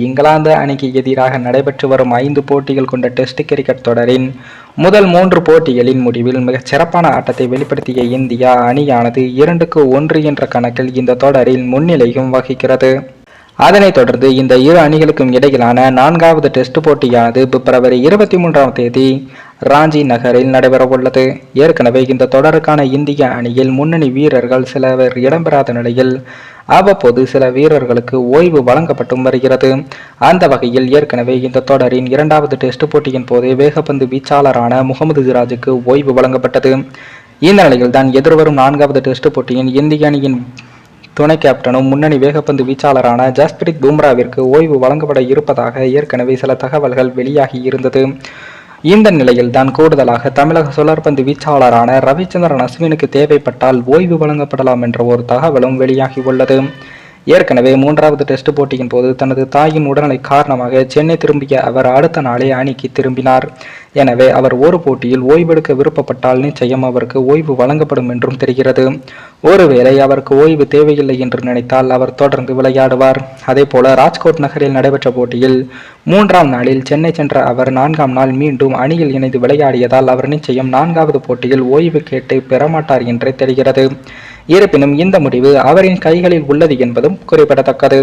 இங்கிலாந்து அணிக்கு எதிராக நடைபெற்று வரும் ஐந்து போட்டிகள் கொண்ட டெஸ்ட் கிரிக்கெட் தொடரின் முதல் மூன்று போட்டிகளின் முடிவில் மிகச் சிறப்பான ஆட்டத்தை வெளிப்படுத்திய இந்தியா அணியானது இரண்டுக்கு ஒன்று என்ற கணக்கில் இந்த தொடரில் முன்னிலையும் வகிக்கிறது. அதனைத் தொடர்ந்து இந்த இரு அணிகளுக்கும் இடையிலான நான்காவது டெஸ்ட் போட்டியானது பிப்ரவரி இருபத்தி மூன்றாம் தேதி ராஞ்சி நகரில் நடைபெறவுள்ளது. ஏற்கனவே இந்த தொடருக்கான இந்திய அணியில் முன்னணி வீரர்கள் சிலவர் இடம்பெறாத நிலையில் அவ்வப்போது சில வீரர்களுக்கு ஓய்வு வழங்கப்பட்டும் வருகிறது. அந்த வகையில் ஏற்கனவே இந்த தொடரின் இரண்டாவது டெஸ்ட் போட்டியின் போது வேகப்பந்து வீச்சாளரான முகமது சிராஜுக்கு ஓய்வு வழங்கப்பட்டது. இந்த நிலையில்தான் எதிர்வரும் நான்காவது டெஸ்ட் போட்டியின் இந்திய அணியின் துணை கேப்டனும் முன்னணி வேகப்பந்து வீச்சாளரான ஜஸ்பிரித் பும்ராவிற்கு ஓய்வு வழங்கப்பட இருப்பதாக ஏற்கனவே சில தகவல்கள் வெளியாகி இருந்தது. இந்த நிலையில் தான் கூடுதலாக தமிழக சுழற்பந்து வீச்சாளரான ரவிச்சந்திரன் அஸ்வினுக்கு தேவைப்பட்டால் ஓய்வு வழங்கப்படலாம் என்ற ஒரு தகவலும் வெளியாகி உள்ளது. ஏற்கனவே மூன்றாவது டெஸ்ட் போட்டியின் போது தனது தாயின் உடல்நிலை காரணமாக சென்னை திரும்பிய அவர் அடுத்த நாளே அணிக்கு திரும்பினார். எனவே அவர் ஒரு போட்டியில் ஓய்வெடுக்க விருப்பப்பட்டால் நிச்சயம் அவருக்கு ஓய்வு வழங்கப்படும் என்றும் தெரிகிறது. ஒருவேளை அவருக்கு ஓய்வு தேவையில்லை என்று நினைத்தால் அவர் தொடர்ந்து விளையாடுவார். அதேபோல ராஜ்கோட் நகரில் நடைபெற்ற போட்டியில் மூன்றாம் நாளில் சென்னை சென்ற அவர் நான்காம் நாள் மீண்டும் அணியில் இணைந்து விளையாடியதால் அவர் நிச்சயம் நான்காவது போட்டியில் ஓய்வு கேட்டு பெறமாட்டார் என்றே தெரிகிறது. இருப்பினும் இந்த முடிவு அவரின் கைகளில் உள்ளது என்பதும் குறிப்பிடத்தக்கது.